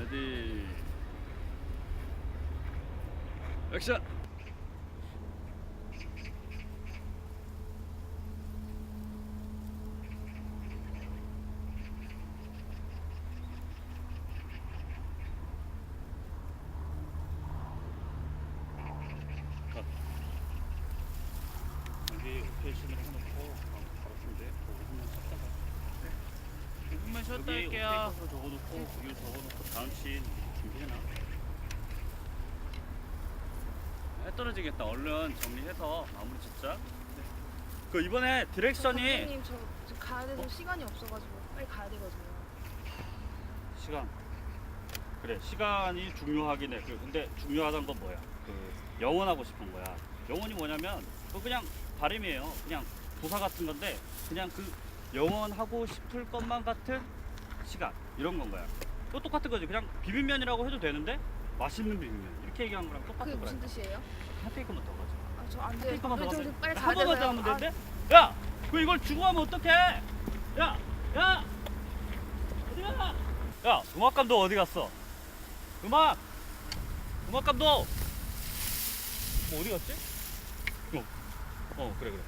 레디. 액션 컷. 여기 오케이션을 해놓고 바로 쓰면 돼 5분만 쉬었다가 5분만 쉬었다 여기 할게요. 오케이 적어놓고 여기 적어놓고 다음 씬 준비해놔. 해 떨어지겠다. 얼른 정리해서 마무리 짓자. 그 이번에 디렉션이 감독님 저, 저 가야 돼서 시간이 없어가지고 빨리 가야 되거든요. 시간. 그래 시간이 중요하긴 해. 그 근데 중요하다는 건 뭐야? 그 영원하고 싶은 거야. 영원이 뭐냐면 그 그냥 바람이에요. 그냥 도사 같은 건데 그냥 그 영원하고 싶을 것만 같은 시간 이런 건 거야. 또 똑같은 거지. 그냥 비빔면이라고 해도 되는데 맛있는 비빔면 이렇게 얘기한 거랑 그게 똑같은 거야. 무슨 뜻이에요? 한 테이크만 더 가자. 아, 저안한 돼요. 테이크만 더 저, 가자. 저 빨리 한 가야 번만 더 돼서요. 하면 아, 되는데? 야, 그 이걸 주고 하면 어떡해? 야, 야, 어디가? 야, 음악 감독 어디 갔어? 음악, 음악 감독. 뭐 어디 갔지? 어, 어 그래 그래.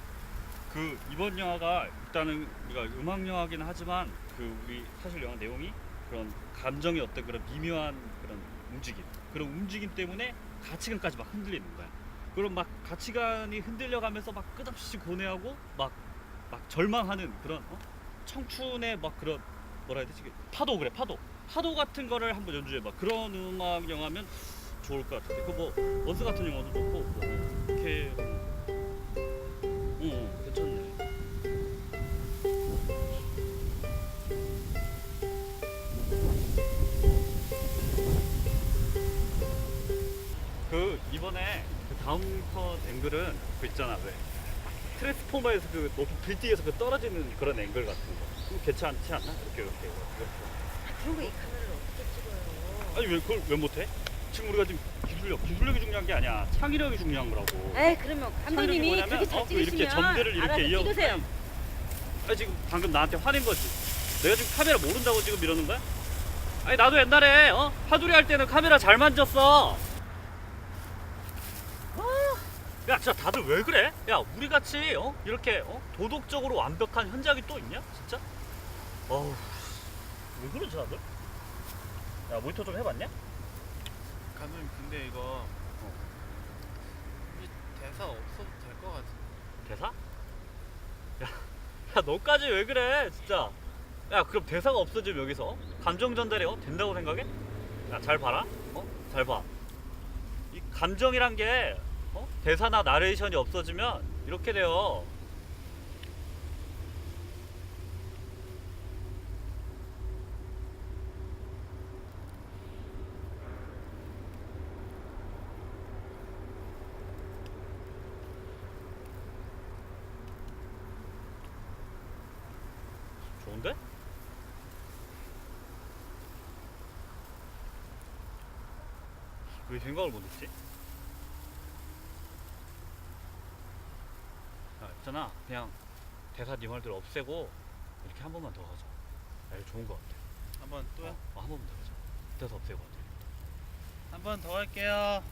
그 이번 영화가 일단은 우리가 음악 영화긴 하지만 그 우리 사실 영화 내용이 그런 감정의 어떤 그런 미묘한 그런 움직임, 그런 움직임 때문에 가치관까지 막 흔들리는 거야. 그럼 막 가치관이 흔들려가면서 막 끝없이 고뇌하고 막 막 절망하는 그런 어? 청춘의 막 그런 뭐라 해야 되지 파도 그래 파도 파도 같은 거를 한번 연주해봐 그런 음악 영화면 좋을 것 같은데 그뭐 원스 같은 영화도 좋고 뭐 이렇게 이번에 그 다음 컷 앵글은 그 있잖아 왜 트랜스포머에서 그 높이 빌딩에서 그 떨어지는 그런 앵글 같은 거 그거 괜찮지 않나? 이렇게 이렇게 이렇게 그런 거 이 카메라로 어떻게 찍어요? 아니 왜 그걸 왜 못해? 지금 우리가 지금 기술력 기술력이 중요한 게 아니야 창의력이 중요한 거라고 에이 그러면 감독님이 뭐냐면, 그렇게 잘 어, 그 이렇게 찍으시면 점들을 이렇게 알아서 이어- 찍으세요. 아니 지금 방금 나한테 화낸 거지 내가 지금 카메라 모른다고 지금 이러는 거야? 아니 나도 옛날에 어? 하두리 할 때는 카메라 잘 만졌어 아, 야 진짜 다들 왜 그래? 야 우리 같이 어? 이렇게 어? 도덕적으로 완벽한 현장이 또 있냐? 진짜? 어우 왜 그러지 다들? 야 모니터 좀 해봤냐? 감독님 근데 이거 이 대사 없어도 될 것 같아. 대사? 야, 야 너까지 왜 그래 진짜 야 그럼 대사가 없어지면 여기서 감정 전달이 어? 된다고 생각해? 야 잘 봐라 어? 잘봐이 감정이란 게 어? 대사나 나레이션이 없어지면 이렇게 돼요 좋은데? 왜 생각을 못했지? 있잖아. 그냥 대사 네 말대로 없애고 이렇게 한 번만 더 가자. 야, 이거 좋은 거 같아. 한 번 또요? 어, 한 번만 더 가자. 대사 없애고 하자. 한번 더 할게요.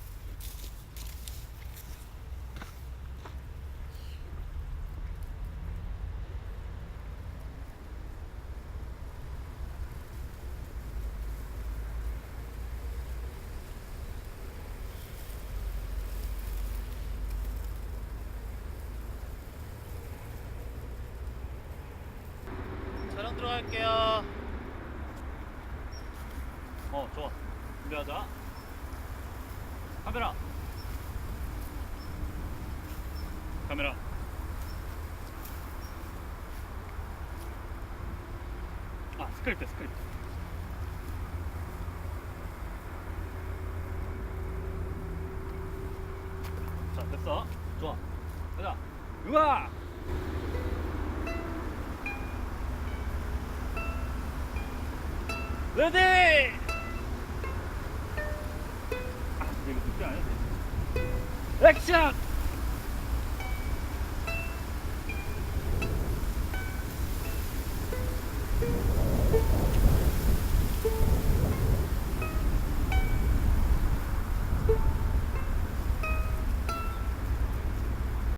들어갈게요. 어 좋아. 준비하자. 카메라. 카메라. 아 스크립트 스크립트 자 됐어. 좋아. 가자. 음악 레디 아, 이거 돼. 액션!